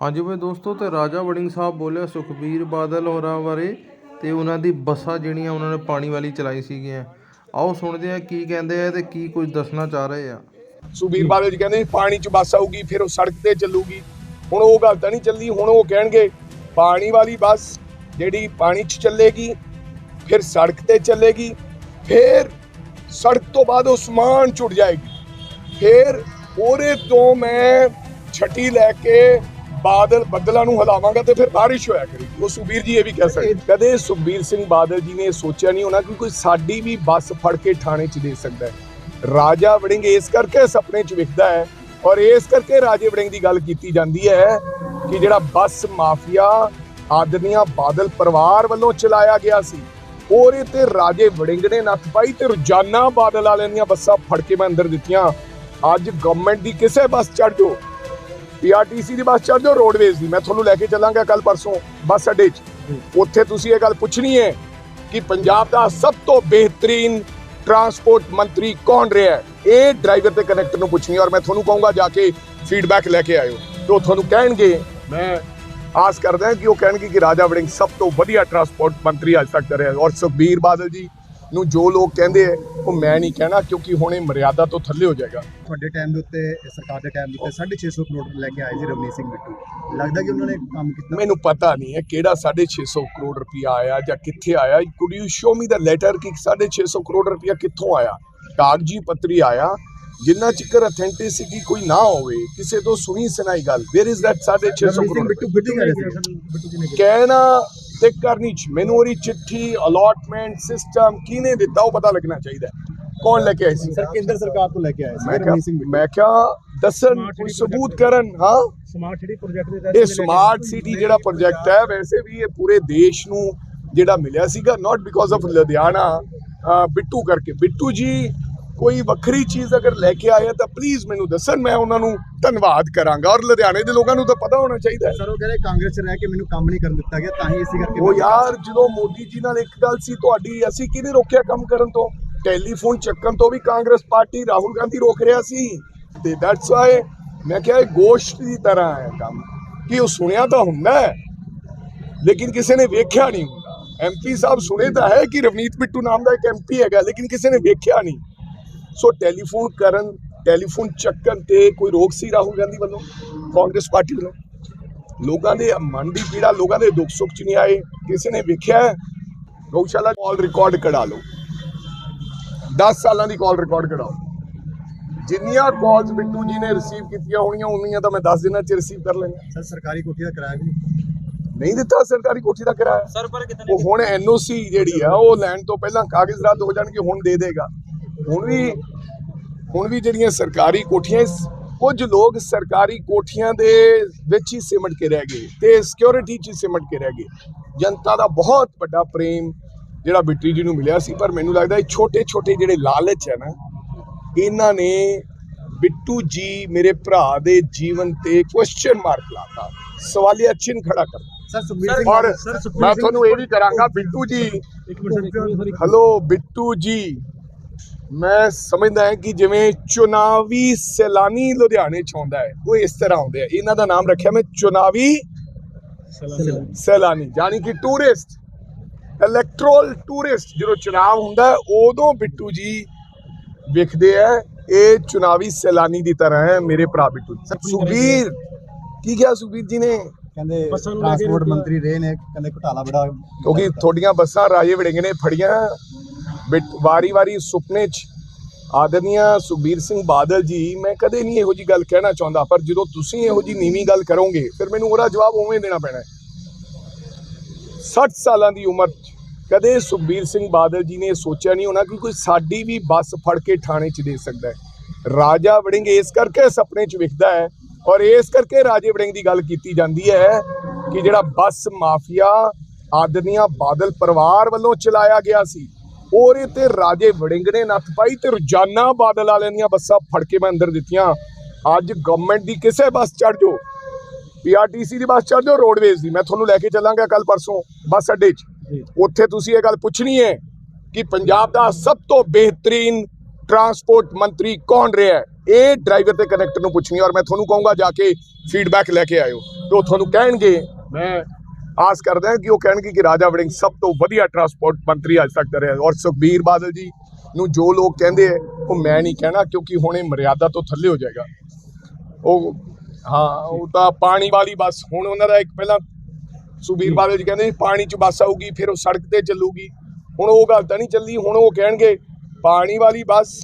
ਹਾਂਜੀ ਬਈ ਦੋਸਤੋ, ਤੇ ਰਾਜਾ ਵੜਿੰਗ ਸਾਹਿਬ ਬੋਲਿਆ, ਸੁਖਬੀਰ ਬਾਦਲ ਹੋਰਾਂ ਬਾਰੇ ਤੇ ਉਹਨਾਂ ਦੀ ਬੱਸਾਂ ਜਿਹੜੀਆਂ ਉਹਨਾਂ ਨੇ ਪਾਣੀ ਵਾਲੀ ਚਲਾਈ ਸੀਗੀਆਂ। ਆਓ ਸੁਣਦੇ ਆ ਕੀ ਕਹਿੰਦੇ ਆ ਤੇ ਕੀ ਕੁਝ ਦੱਸਣਾ ਚਾਹ ਰਹੇ ਆ। ਸੁਖਬੀਰ ਬਾਦਲ ਜੀ ਕਹਿੰਦੇ, ਪਾਣੀ 'ਚ ਬੱਸ ਆਊਗੀ, ਫਿਰ ਉਹ ਸੜਕ ਤੇ ਚੱਲੂਗੀ। ਹੁਣ ਉਹ ਗੱਲ ਤਾਂ ਨਹੀਂ ਚੱਲਦੀ, ਹੁਣ ਉਹ ਕਹਿਣਗੇ, ਪਾਣੀ ਵਾਲੀ ਬੱਸ ਜਿਹੜੀ ਪਾਣੀ 'ਚ ਚੱਲੇਗੀ, ਫਿਰ ਸੜਕ ਤੇ ਚੱਲੇਗੀ, ਫਿਰ ਸੜਕ ਤੋਂ ਬਾਅਦ ਉਹ ਸਮਾਨ ਛੁੱਟ ਜਾਏਗੀ। ਫਿਰ ਉਹਦੇ ਤੋਂ ਮੈਂ ਛੱਟੀ ਲੈ ਕੇ ਬਾਦਲ ਬੱਦਲਾਂ ਨੂੰ ਹਿਲਾਵਾਂਗਾ ਤੇ ਫਿਰ ਬਾਰਿਸ਼ ਹੋਇਆ ਕਰੇਗੀ ਉਹ ਸੁਬੀਰ ਜੀ ਇਹ ਵੀ ਕਹਿ ਸਕਦੇ। ਕਦੇ ਸੁਖਬੀਰ ਸਿੰਘ ਬਾਦਲ ਜੀ ਨੇ ਸੋਚਿਆ ਨਹੀਂ ਹੋਣਾ ਕਿ ਕੋਈ ਸਾਡੀ ਵੀ ਬੱਸ ਫੜ ਕੇ ਥਾਣੇ 'ਚ ਦੇ ਸਕਦਾ ਹੈ। ਰਾਜਾ ਵੜਿੰਗ ਇਸ ਕਰਕੇ ਸੁਪਨੇ 'ਚ ਵਿਖਦਾ ਹੈ ਔਰ ਇਸ ਕਰਕੇ ਰਾਜੇ ਵੜਿੰਗ ਦੀ ਗੱਲ ਕੀਤੀ ਜਾਂਦੀ ਹੈ ਕਿ ਜਿਹੜਾ ਬੱਸ ਮਾਫੀਆ ਆਦਮੀਆਂ ਬਾਦਲ ਪਰਿਵਾਰ ਵੱਲੋਂ ਚਲਾਇਆ ਗਿਆ ਸੀ ਉਹਦੇ ਤੇ ਰਾਜੇ ਵੜਿੰਗ ਨੇ ਨੱਥ ਪਾਈ ਤੇ ਰੋਜ਼ਾਨਾ ਬਾਦਲ ਵਾਲਿਆਂ ਦੀਆਂ ਬੱਸਾਂ ਫੜ ਕੇ ਮੈਂ ਅੰਦਰ ਦਿੱਤੀਆਂ। ਅੱਜ ਗਵਰਨਮੈਂਟ ਦੀ ਕਿਸੇ ਬੱਸ ਚੜ ਜਾਓ। ਪੀਆਰਟੀਸੀ ਦੀ ਬੱਸ ਚੜ ਜਾਓ ਰੋਡਵੇਜ਼ ਦੀ। ਮੈਂ ਤੁਹਾਨੂੰ ਲੈ ਕੇ ਚੱਲਾਂਗਾ ਕੱਲ ਪਰਸੋਂ ਬੱਸ ਅੱਡੇ 'ਚ। ਉੱਥੇ ਤੁਸੀਂ ਇਹ ਗੱਲ ਪੁੱਛਣੀ ਹੈ ਕਿ ਪੰਜਾਬ ਦਾ ਸਭ ਤੋਂ ਬਿਹਤਰੀਨ ਟਰਾਂਸਪੋਰਟ ਮੰਤਰੀ ਕੌਣ ਰਿਹਾ ਹੈ? ਇਹ ਡਰਾਈਵਰ ਤੇ ਕਨੈਕਟਰ ਨੂੰ ਪੁੱਛਣੀ ਔਰ ਮੈਂ ਤੁਹਾਨੂੰ ਕਹੂੰਗਾ ਜਾ ਕੇ ਫੀਡਬੈਕ ਲੈ ਕੇ ਆਇਓ। ਤੇ ਉਹ ਤੁਹਾਨੂੰ ਕਹਿਣਗੇ ਮੈਂ ਆਸ ਕਰਦਾ ਹਾਂ ਕਿ ਉਹ ਕਹਿਣਗੇ ਕਿ ਰਾਜਾ ਵੜਿੰਗ ਸਭ ਤੋਂ ਵਧੀਆ ਟਰਾਂਸਪੋਰਟ ਮੰਤਰੀ ਅੱਜ ਤੱਕ ਰਿਹਾ ਔਰ ਸੁਖਬੀਰ ਬਾਦਲ ਜੀ ਨੂੰ ਜੋ ਲੋਕ ਕਹਿੰਦੇ ਆ ਉਹ ਮੈਂ ਨਹੀਂ ਕਹਿਣਾ ਕਿਉਂਕਿ ਹੁਣ ਇਹ ਮਰਿਆਦਾ ਤੋਂ ਥੱਲੇ ਹੋ ਜਾਏਗਾ। ਤੁਹਾਡੇ ਟਾਈਮ ਦੇ ਉੱਤੇ ਸਰਕਾਰ ਦੇ ਟਾਈਮ ਦੇ ਉੱਤੇ 650 ਕਰੋੜ ਲੈ ਕੇ ਆਏ ਸੀ ਰਵਨੀਤ ਸਿੰਘ ਬਿੱਟੂ ਲੱਗਦਾ ਕਿ ਉਹਨਾਂ ਨੇ ਕੰਮ ਕੀਤਾ? ਮੈਨੂੰ ਪਤਾ ਨਹੀਂ ਹੈ ਕਿਹੜਾ 650 ਕਰੋੜ ਰੁਪਇਆ ਆਇਆ ਜਾਂ ਕਿੱਥੇ ਆਇਆ। Could you show me the letter ਕਿ 650 ਕਰੋੜ ਰੁਪਇਆ ਕਿੱਥੋਂ ਆਇਆ? ਕਾਗਜੀ ਪੱਤਰੀ ਆਇਆ। ਜਿੰਨਾ ਚਿਕਰ ਅਥੈਂਟਿਸਿਟੀ ਕੋਈ ਨਾ ਹੋਵੇ ਕਿਸੇ ਤੋਂ ਸੁਣੀ ਸੁਣਾਈ ਗੱਲ। Where is that 650 Ravneet Singh crore? Bittu Bittu. ਕਹਿਣਾ ਤੇ ਕਰਨੀ ਚ ਮੈਨੂੰ ਉਹਦੀ ਚਿੱਠੀ ਅਲਾਟਮੈਂਟ ਸਿਸਟਮ ਕਿਹਨੇ ਦਿੱਤਾ ਉਹ ਪਤਾ ਲੱਗਣਾ ਚਾਹੀਦਾ ਹੈ। ਕੌਣ ਲੈ ਕੇ ਆਇਆ ਸੀ? ਸਰ ਕੇਂਦਰ ਸਰਕਾਰ ਤੋਂ ਲੈ ਕੇ ਆਏ ਸੀ ਮੈਂ ਰਵਨੀਤ ਸਿੰਘ ਮੈਂ ਕਿਹਾ ਦੱਸਣ ਕੋਈ ਸਬੂਤ ਕਰਨ ਹਾਂ। ਸਮਾਰਟ ਸਿਟੀ ਪ੍ਰੋਜੈਕਟ ਦੇ ਇਹ ਸਮਾਰਟ ਸਿਟੀ ਜਿਹੜਾ ਪ੍ਰੋਜੈਕਟ ਹੈ ਵੈਸੇ ਵੀ ਇਹ ਪੂਰੇ ਦੇਸ਼ ਨੂੰ ਜਿਹੜਾ ਮਿਲਿਆ ਸੀਗਾ not because of Ludhiana Bittu ਕਰਕੇ। ਬਿੱਟੂ ਜੀ ਕੋਈ ਵੱਖਰੀ ਚੀਜ਼ ਅਗਰ ਲੈ ਕੇ ਆਏ ਤਾਂ ਪਲੀਜ਼ ਮੈਨੂੰ ਦੱਸਣ ਮੈਂ ਉਹਨਾਂ ਨੂੰ ਧੰਨਵਾਦ ਕਰਾਂਗਾ। ਔਰ ਲੁਧਿਆਣੇ ਦੇ ਲੋਕਾਂ ਨੂੰ ਤਾਂ ਪਤਾ ਹੋਣਾ ਚਾਹੀਦਾ ਹੈ। ਸਰ ਉਹ ਕਹਿੰਦੇ ਕਾਂਗਰਸ ਰਹਿ ਕੇ ਮੈਨੂੰ ਕੰਮ ਨਹੀਂ ਕਰਨ ਦਿੱਤਾ ਗਿਆ ਤਾਂ ਹੀ ਇਸੇ ਕਰਕੇ ਉਹ ਯਾਰ ਜਦੋਂ ਮੋਦੀ ਜੀ ਨਾਲ ਇੱਕ ਗੱਲ ਸੀ ਤੁਹਾਡੀ ਅਸੀਂ ਕਿਹਨੇ ਰੋਕਿਆ ਕੰਮ ਕਰਨ ਤੋਂ? ਟੈਲੀਫੋਨ ਚੱਕਣ ਤੋਂ ਵੀ ਕਾਂਗਰਸ ਪਾਰਟੀ ਰਾਹੁਲ ਗਾਂਧੀ ਰੋਕ ਰਿਹਾ ਸੀ। ਤੇ ਦੈਟਸ ਵਾਈ ਮੈਂ ਕਿਹਾ ਇਹ ਗੋਸ਼ਟ ਦੀ ਤਰ੍ਹਾਂ ਹੈ ਕੰਮ। ਕਿ ਉਹ ਸੁਣਿਆ ਤਾਂ ਹੁੰਦਾ ਹੈ ਲੇਕਿਨ ਕਿਸੇ ਨੇ ਵੇਖਿਆ ਨਹੀਂ ਹੁੰਦਾ। ਐਮਪੀ ਸਾਹਿਬ ਸੁਣੇ ਤਾਂ ਹੈ ਕਿ ਰਵਨੀਤ ਬਿੱਟੂ ਨਾਮ ਦਾ ਇੱਕ ਐਮਪੀ ਹੈਗਾ ਲੇਕਿਨ ਕਿਸੇ ਨੇ ਵੇਖਿਆ ਨਹੀਂ। ਸੋ ਟੈਲੀਫੋਨ ਕਰਨ ਟੈਲੀਫੋਨ ਚੱਕਣ ਤੇ ਕੋਈ ਰੋਕ ਸੀ ਰਾਹੁਲ ਗਾਂਧੀ ਵੱਲੋਂ? ਕਾਂਗਰਸ ਪਾਰਟੀ ਵੱਲੋਂ? ਲੋਕਾਂ ਦੇ ਮਨ ਦੀ ਪੀੜਾ ਲੋਕਾਂ ਦੇ ਦੁੱਖ ਸੁੱਖ ਚ ਨਹੀਂ ਆਏ। ਕਿਸੇ ਨੇ ਵੇਖਿਆ? ਗਊਸ਼ਾਲਾ ਕਾਲ ਰਿਕਾਰਡ ਕਢਾ ਲਓ। 10 ਸਾਲਾਂ ਦੀ ਕਾਲ ਰਿਕਾਰਡ ਕਢਾਓ। ਜਿੰਨੀਆਂ ਕਾਲਸ ਬਿੱਟੂ ਜੀ ਨੇ ਰਿਸੀਵ ਕੀਤੀਆਂ ਹੋਣੀਆਂ ਉਨੀਆਂ ਤਾਂ ਮੈਂ 10 ਦਿਨਾਂ ਚ ਰਿਸੀਵ ਕਰ ਲੈਣਾ ਸਰ ਸਰਕਾਰੀ ਕੋਠੀ ਦਾ ਕਿਰਾਇਆ ਵੀ ਨਹੀਂ। ਨਹੀਂ ਦਿੱਤਾ ਸਰਕਾਰੀ ਕੋਠੀ ਦਾ ਕਿਰਾਇਆ? ਸਰ ਪਰ ਕਿਤਨੇ ਉਹ ਹੁਣ ਐਨਓਸੀ ਜਿਹੜੀ ਆ ਉਹ ਲੈਣ ਤੋਂ ਪਹਿਲਾਂ ਕਾਗਜ਼ ਰੱਦ ਹੋ ਜਾਣਗੇ ਹੁਣ ਦੇ ਦੇਗਾ। ਹੁਣ ਵੀ ਹੁਣ ਵੀ ਜਿਹੜੀਆਂ ਸਰਕਾਰੀ ਕੋਠੀਆਂ ਕੁਝ ਲੋਕ ਸਰਕਾਰੀ ਕੋਠੀਆਂ ਦੇ ਵਿੱਚ ਹੀ ਸਿਮਟ ਕੇ ਰਹਿ ਗਏ ਤੇ ਸਿਕਿਉਰਿਟੀ 'ਚ ਸਿਮਟ ਕੇ ਰਹਿ ਗਏ। ਜਨਤਾ ਦਾ ਬਹੁਤ ਵੱਡਾ ਪ੍ਰੇਮ ਜਿਹੜਾ ਬਿੱਟੂ ਜੀ ਨੂੰ ਮਿਲਿਆ ਸੀ ਪਰ ਮੈਨੂੰ ਲੱਗਦਾ ਇਹ ਛੋਟੇ ਛੋਟੇ ਜਿਹੜੇ ਲਾਲਚ ਹੈ ਨਾ ਇਹਨਾਂ ਨੇ ਬਿੱਟੂ ਜੀ ਮੇਰੇ ਭਰਾ ਦੇ ਜੀਵਨ ਤੇ ਕੁਐਸਚਨ ਮਾਰਕ ਲਾਤਾ। ਸਵਾਲੀਆ ਚਿੰਨ੍ਹ ਖੜਾ ਕਰ ਸਰ ਸੁਖਬੀਰ ਸਿੰਘ ਔਰ ਸਰ ਸੁਖਬੀਰ ਮੈਂ ਤੁਹਾਨੂੰ ਇਹ ਵੀ ਕਰਾਂਗਾ ਬਿੱਟੂ ਜੀ ਹਲੋ ਬਿੱਟੂ ਜੀ। ਮੈਂ ਸਮਝਦਾ ਹਾਂ ਕਿ ਜਿਵੇਂ ਚੁਣਾਵੀ ਸੈਲਾਨੀ ਲੁਧਿਆਣੇ ਚ ਆਉਂਦਾ ਹੈ ਉਹ ਇਸ ਤਰ੍ਹਾਂ ਆਉਂਦੇ ਆ। ਇਹਨਾਂ ਦਾ ਨਾਮ ਰੱਖਿਆ ਮੈਂ ਚੁਣਾਵੀ ਸੈਲਾਨੀ। ਯਾਨੀ ਕਿ ਟੂਰਿਸਟ ਇਲੈਕਟਰਲ ਟੂਰਿਸਟ ਜਦੋਂ ਚੁਣਾਵ ਹੁੰਦਾ ਉਦੋਂ ਬਿੱਟੂ ਜੀ ਵਿਖਦੇ ਆ ਇਹ ਚੁਣਾਵੀ ਸੈਲਾਨੀ ਦੀ ਤਰ੍ਹਾਂ ਹੈ ਮੇਰੇ ਭਰਾ ਬਿੱਟੂ ਜੀ। ਸੁਬੀਰ ਕੀ ਕਿਹਾ ਸੁਬੀਰ ਜੀ ਨੇ? ਕਹਿੰਦੇ ਟਰਾਂਸਪੋਰਟ। ਮੰਤਰੀ ਰਹੇ ਨੇ ਕਹਿੰਦੇ ਘੁਟਾਲਾ ਬੜਾ ਕਿਉਂਕਿ ਤੁਹਾਡੀਆਂ ਬੱਸਾਂ ਰਾਜੇ ਵੜਿੰਗ ਨੇ ਫੜੀਆਂ। ਬਿਟ ਵਾਰੀ-ਵਾਰੀ ਸੁਪਨੇ 'ਚ ਆਦਰਨੀਆ ਸੁਖਬੀਰ ਸਿੰਘ ਬਾਦਲ ਜੀ, ਮੈਂ ਕਦੇ ਨਹੀਂ ਇਹੋ ਜੀ ਗੱਲ ਕਹਿਣਾ ਚਾਹੁੰਦਾ, ਪਰ ਜਦੋਂ ਤੁਸੀਂ ਇਹੋ ਜੀ ਨੀਵੀਂ ਗੱਲ ਕਰੋਗੇ, ਫਿਰ ਮੈਨੂੰ ਉਹਦਾ ਜਵਾਬ ਉਵੇਂ ਦੇਣਾ ਪੈਣਾ ਹੈ। 60 ਸਾਲਾਂ ਦੀ ਉਮਰ 'ਚ ਕਦੇ ਸੁਖਬੀਰ ਸਿੰਘ ਬਾਦਲ ਜੀ ਨੇ ਇਹ ਸੋਚਿਆ ਨਹੀਂ ਹੋਣਾ ਕਿ ਕੋਈ ਸਾਡੀ ਵੀ ਬੱਸ ਫੜ ਕੇ ਥਾਣੇ 'ਚ ਦੇ ਸਕਦਾ ਹੈ। ਰਾਜਾ ਵੜਿੰਗ ਇਸ ਕਰਕੇ ਸੁਪਨੇ 'ਚ ਵਿਖਦਾ ਹੈ ਔਰ ਇਸ ਕਰਕੇ ਰਾਜੇ ਵੜਿੰਗ ਦੀ ਗੱਲ ਕੀਤੀ ਜਾਂਦੀ ਹੈ ਕਿ ਜਿਹੜਾ ਬੱਸ ਮਾਫੀਆ ਆਦਮੀਆਂ ਬਾਦਲ ਪਰਿਵਾਰ ਵੱਲੋਂ ਚਲਾਇਆ ਗਿਆ ਸੀ ਉਹਦੇ ਤੇ ਰਾਜੇ ਵੜਿੰਗ ਨੇ ਨੱਥ ਪਾਈ ਤੇ ਰੋਜ਼ਾਨਾ ਬਾਦਲ ਵਾਲਿਆਂ ਦੀਆਂ ਬੱਸਾਂ ਫੜ ਕੇ ਮੈਂ ਅੰਦਰ ਦਿੱਤੀਆਂ। ਅੱਜ ਗਵਰਨਮੈਂਟ ਦੀ ਕਿਸੇ ਬੱਸ ਚੜ ਜਾਓ। ਪੀਆਰਟੀਸੀ ਦੀ ਬੱਸ ਚੜ ਜਾਓ ਰੋਡਵੇਜ਼ ਦੀ। ਮੈਂ ਤੁਹਾਨੂੰ ਲੈ ਕੇ ਚੱਲਾਂਗਾ ਕੱਲ ਪਰਸੋਂ ਬੱਸ ਅੱਡੇ 'ਚ। ਉੱਥੇ ਤੁਸੀਂ ਇਹ ਗੱਲ ਪੁੱਛਣੀ ਹੈ ਕਿ ਪੰਜਾਬ ਦਾ ਸਭ ਤੋਂ ਬਿਹਤਰੀਨ ਟਰਾਂਸਪੋਰਟ ਮੰਤਰੀ ਕੌਣ ਰਿਹਾ ਹੈ? ਇਹ ਡਰਾਈਵਰ ਤੇ ਕਨੈਕਟਰ ਨੂੰ ਪੁੱਛਣੀ ਔਰ ਮੈਂ ਤੁਹਾਨੂੰ ਕਹੂੰਗਾ ਜਾ ਕੇ ਫੀਡਬੈਕ ਲੈ ਕੇ ਆਇਓ। ਤੇ ਉਹ ਤੁਹਾਨੂੰ ਕਹਿਣਗੇ ਮੈਂ ਆਸ ਕਰਦਾ ਕਿ ਉਹ ਕਹਿਣਗੇ ਕਿ ਰਾਜਾ ਵੜਿੰਗ ਸਭ ਤੋਂ ਵਧੀਆ ਟਰਾਂਸਪੋਰਟ ਮੰਤਰੀ ਅੱਜ ਤੱਕ ਰਿਹਾ ਔਰ ਸੁਖਬੀਰ ਬਾਦਲ ਜੀ ਨੂੰ ਜੋ ਲੋਕ ਕਹਿੰਦੇ ਆ ਉਹ ਮੈਂ ਨਹੀਂ ਕਹਿਣਾ ਕਿਉਂਕਿ ਹੁਣ ਇਹ ਮਰਿਆਦਾ ਤੋਂ ਥੱਲੇ ਹੋ ਜਾਏਗਾ। ਉਹ ਹਾਂ ਉਹ ਤਾਂ ਪਾਣੀ ਵਾਲੀ ਬੱਸ ਹੁਣ ਉਹਨਾਂ ਦਾ ਇੱਕ ਪਹਿਲਾਂ ਸੁਖਬੀਰ ਬਾਦਲ ਜੀ ਕਹਿੰਦੇ ਪਾਣੀ 'ਚ ਬੱਸ ਆਊਗੀ ਫਿਰ ਉਹ ਸੜਕ ਤੇ ਚੱਲੂਗੀ। ਹੁਣ ਉਹ ਗੱਲ ਤਾਂ ਨਹੀਂ ਚੱਲੀ ਹੁਣ ਉਹ ਕਹਿਣਗੇ ਪਾਣੀ ਵਾਲੀ ਬੱਸ